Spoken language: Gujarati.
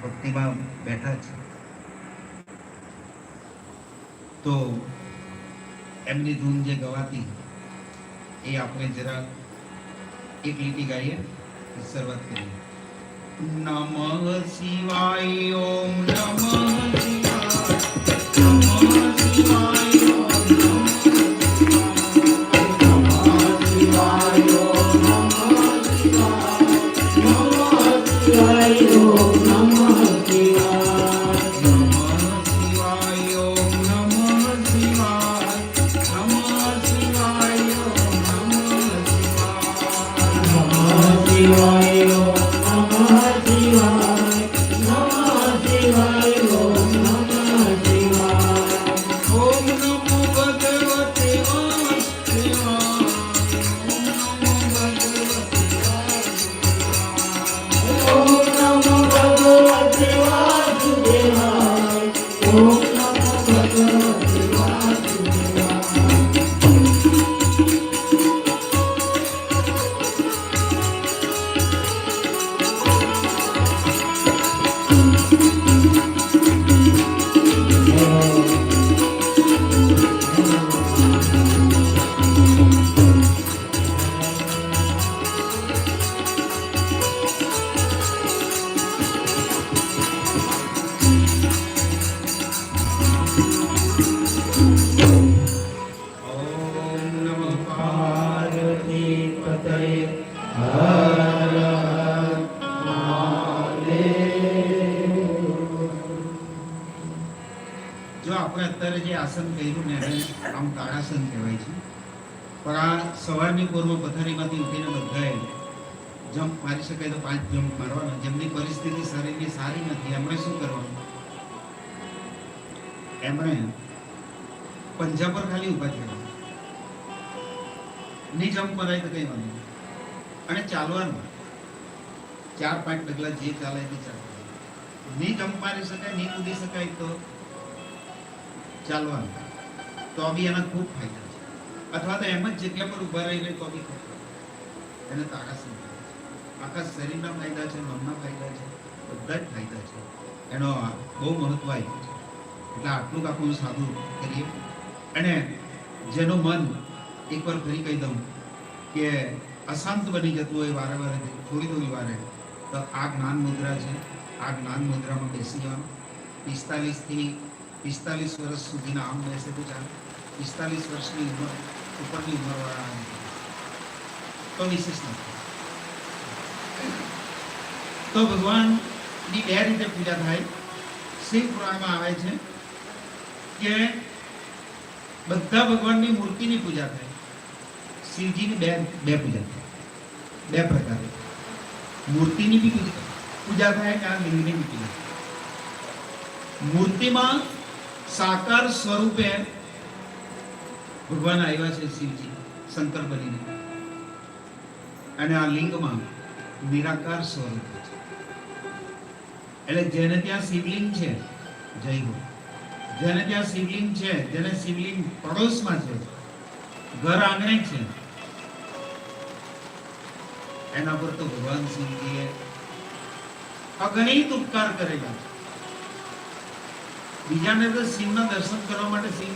ભક્તિમાં બેઠા છે તો એમની ધૂન જે ગવાતી એ આપણે જરા એક લીટી ગાઈએ પછી શરૂઆત કરીએ નમઃ શિવાય ઓમ નમઃ શિવાય નમઃ શિવાય ઓમ નમઃ 쭉 જો આપણે અત્યારે જે આસન કર્યું ને એને આમ તાળાસન કહેવાય છે, પણ આ સવારની પૂર્વ પથારીમાંથી ઉઠીને બધાએ જમ્પ મારી શકાય તો પાંચ જમ્પ મારવાના. જેમની પરિસ્થિતિ શરીરની સારી નથી, એમણે શું કરવાનું? એમણે પંજા પર ખાલી ઊભા થયા નહીં જમ્પ મરાય તો કઈ વાંધો. અને ચાલવાનું. ચાર પાંચ ડગલા જે ચાલે તે ચાલવાનું નહીં જમ્પ શકાય નહીં કૂદી શકાય તો ચાલવાનું. તો બી એના ખૂબ ફાયદા છે. અથવા તો એમ જ જગ્યા પર ઊભા રહી તો બી. એને તાકાત આખા શરીરના ફાયદા છે, મનના ફાયદા છે, બધા જ ફાયદા છે. એનો બહુ મહત્વ આવ્યું છે. એટલે આટલું આપણું સાદું કરીએ. અને જેનું મન એકવાર ફરી કહી દઉં કે અશાંત બની જતું હોય વારે વારે થોડી થોડી વારે તો આ જ્ઞાન મુદ્રા છે આ જ્ઞાન મુદ્રામાં બેસી જવાનું પિસ્તાલીસથી પિસ્તાલીસ વર્ષ સુધીના આમ બેસે તો ચાલે પિસ્તાલીસ વર્ષની ઉંમર ઉપરની ઉંમરવાળા આમ કરે. તો વિશેષ નથી તો ભગવાનની બે રીતે પૂજા થાય શિવ પુરાણમાં આવે છે કે બધા ભગવાનની મૂર્તિની પૂજા થાય શિવજીની બે બે પૂજા બે પ્રકારે. મૂર્તિની બી પૂજા થાય અને આ લિંગની બી પૂજા મૂર્તિમાં સાકાર સ્વરૂપે ભગવાન આવ્યા છે શિવજી, શંકર બનીને. અને આ લિંગમાં નિરાકાર સ્વરૂપ છે. એટલે જેને ત્યાં શિવલિંગ છે, જય હો. જેને ત્યાં શિવલિંગ છે, જેને શિવલિંગ પડોશમાં છે, ઘર આંગણે છે એના પર તો ભગવાન સિંહજીએ અગણિત ઉપકાર કરેલા. બીજાને તો શિવના દર્શન કરવા માટે શિવ